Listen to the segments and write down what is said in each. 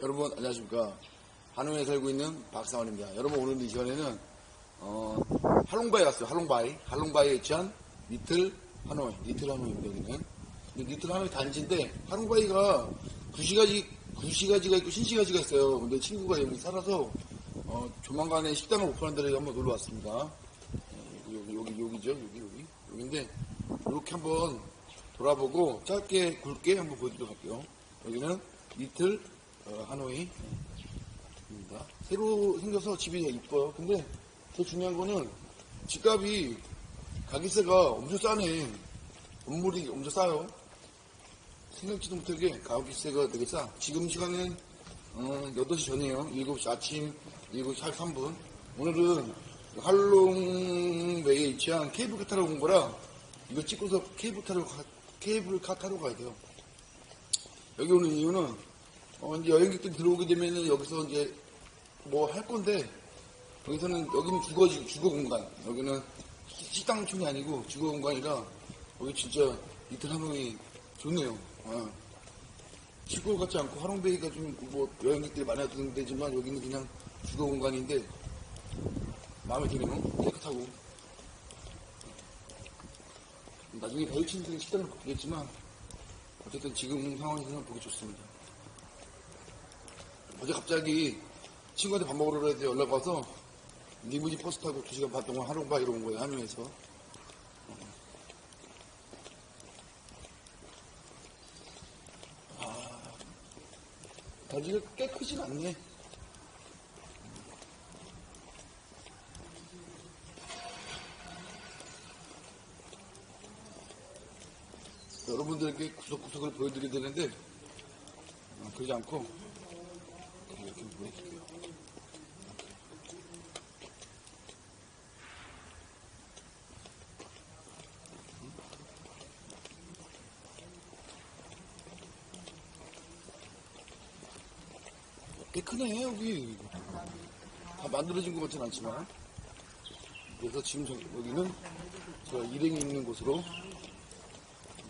여러분 안녕하십니까. 하노이에 살고 있는 박상원입니다. 여러분 오늘 이 시간에는 어, 할롱바이 왔어요. 할롱바이. 할롱바이에 위치한 리틀 하노이 리틀 하노이입니다 여기는. 리틀 하노이 단지인데 할롱바이가 구시가지 구시가지가 있고 신시가지가 있어요. 근데 친구가 여기 살아서 어, 조만간에 식당을 오픈한다고 한번 놀러 왔습니다. 어, 여기 여기 여기죠? 여기 여기. 여기인데 이렇게 한번 돌아보고 짧게 굵게 한번 보여드리도록 할게요. 여기는 리틀 어, 하노이 입니다. 새로 생겨서 집이 이뻐요. 근데 더 중요한 거는 집값이 가격세가 엄청 싸네. 건물이 엄청 싸요. 생각지도 못하게 가격세가 되게 싸. 지금 시간은 어, 8시 전이에요. 7시 아침 7시 43분. 오늘은 할롱베이에 위치한 케이블카 타러 온 거라 이거 찍고서 케이블 타러 가, 케이블카 타러 가야 돼요. 여기 오는 이유는 어, 이제 여행객들이 들어오게 되면은 여기서 이제 뭐 할 건데, 여기서는, 여기는 주거, 주거 공간. 여기는 시- 식당촌이 아니고 주거 공간이라, 여기 진짜 이틀 하노이 좋네요. 어. 시골 같지 않고 하롱베이가 좀 뭐 여행객들이 많이 왔던 데지만 여기는 그냥 주거 공간인데, 마음에 드네요. 깨끗하고. 나중에 배우친들이 식당을 바꾸겠지만, 어쨌든 지금 상황에서는 보기 좋습니다. 어제 갑자기 친구한테 밥 먹으러 그래서 연락 와서 리무진 버스 타고 2시간 반 동안 하롱바이로 온 거예요, 한유에서. 아, 다리가 꽤 크진 않네. 여러분들에게 구석구석을 보여드려야 되는데, 어, 그러지 않고, 이렇게 보여드릴게요. 꽤 크네, 여기. 다 만들어진 것 같진 않지만. 그래서 지금 저- 여기는 제가 일행이 있는 곳으로.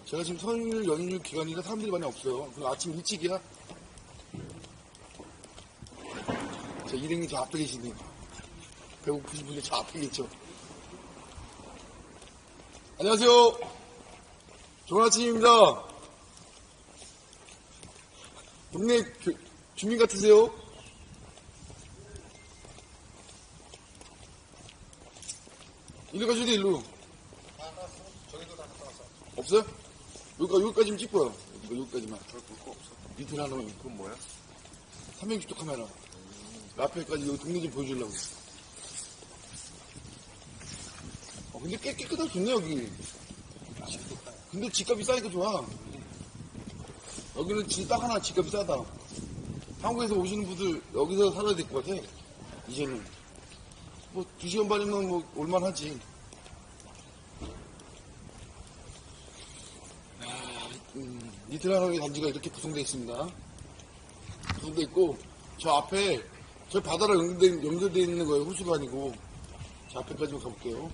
제가 지금 설일 연휴 기간이라 사람들이 많이 없어요. 아침 일찍이야. 저 일행이 저 앞에 계시네요. 배고프신 분이 저 앞에 계죠. 안녕하세요. 좋은 아침입니다. 동네 교- 주민 같으세요? 이리 가셔도 일로. 없어요? 여기까, 여기까지만 찍고요. 여기, 여기까지만. 볼거 없어. 밑에 하나만. 그건 뭐야? 360도 카메라. 그 앞에까지 여기 동네 좀 보여주려고. 어, 근데 깨, 깨끗하고 좋네, 여기. 근데 집값이 싸니까 좋아. 여기는 집딱 하나 집값이 싸다. 한국에서 오시는 분들 여기서 살아야 될 것 같아. 이제는. 뭐, 두 시간 반이면 뭐, 올만하지. 아, 음, 니트라노의 단지가 이렇게 구성되어 있습니다. 구성되어 있고, 저 앞에, 저 바다랑 연결되어, 연결되어 있는 거예요. 호수가 아니고. 저 앞에까지 가볼게요.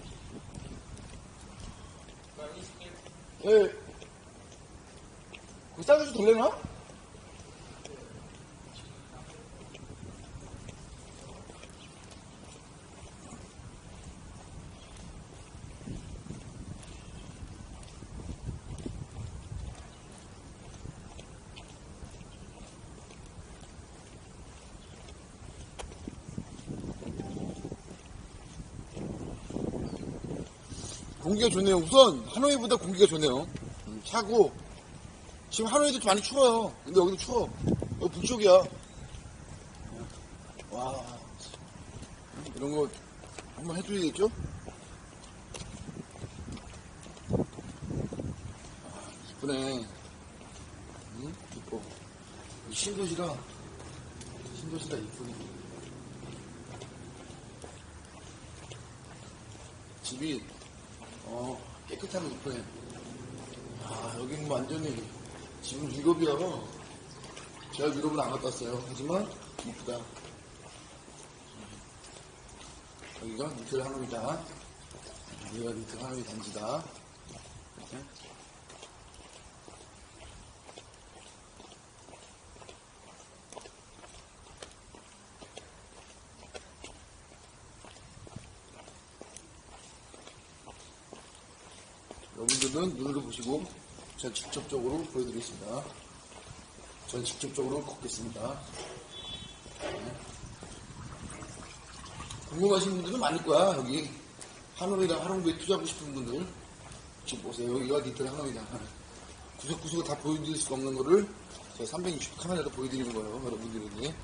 예. 그 쌀국수 돌려나? 공기가 좋네요. 우선 하노이보다 공기가 좋네요. 음, 차고 지금 하노이도 좀 많이 추워요. 근데 여기도 추워. 여기 북쪽이야. 와 이런 거 한번 해줘야겠죠? 아, 이쁘네. 응? 이뻐. 신도시라 신도시라 이쁘네. 집이 어, 깨끗하고 이쁘네. 아, 여기는 완전히 지금 유럽이야. 제가 유럽은 안 갔다 왔어요. 하지만 이쁘다. 여기가 리틀 하노이다. 여기가 리틀 하노이 단지다. 이렇게. 분들은 눈으로 보시고 전 직접적으로 보여드리겠습니다. 전 직접적으로 걷겠습니다. 네. 궁금하신 분들은 많을 거야, 여기. 한옥이랑 한옥부에 투자하고 싶은 분들. 지금 보세요. 여기가 니틀 한옥이다. 구석구석 다 보여드릴 수가 없는 거를 제가 360 카메라로 보여드리는 거예요, 여러분들에게.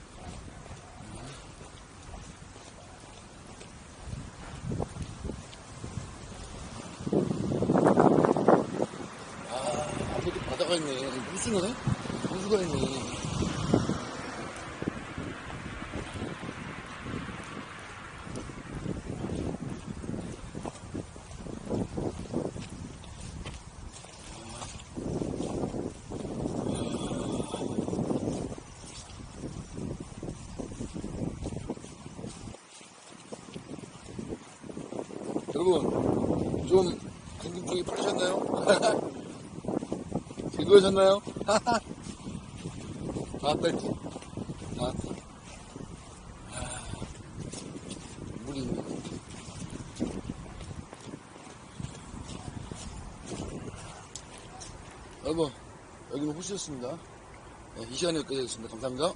아, 앞에도 바다가 있네. 호수네? 호수가 있네. 여러분, 좀 궁금증이 풀리셨나요? 즐거우셨나요? 다 뺄지. 다. 아, 물이 있네. 여러분, 여기는 호수였습니다. 네, 이 시간에 여기까지 하겠습니다. 감사합니다.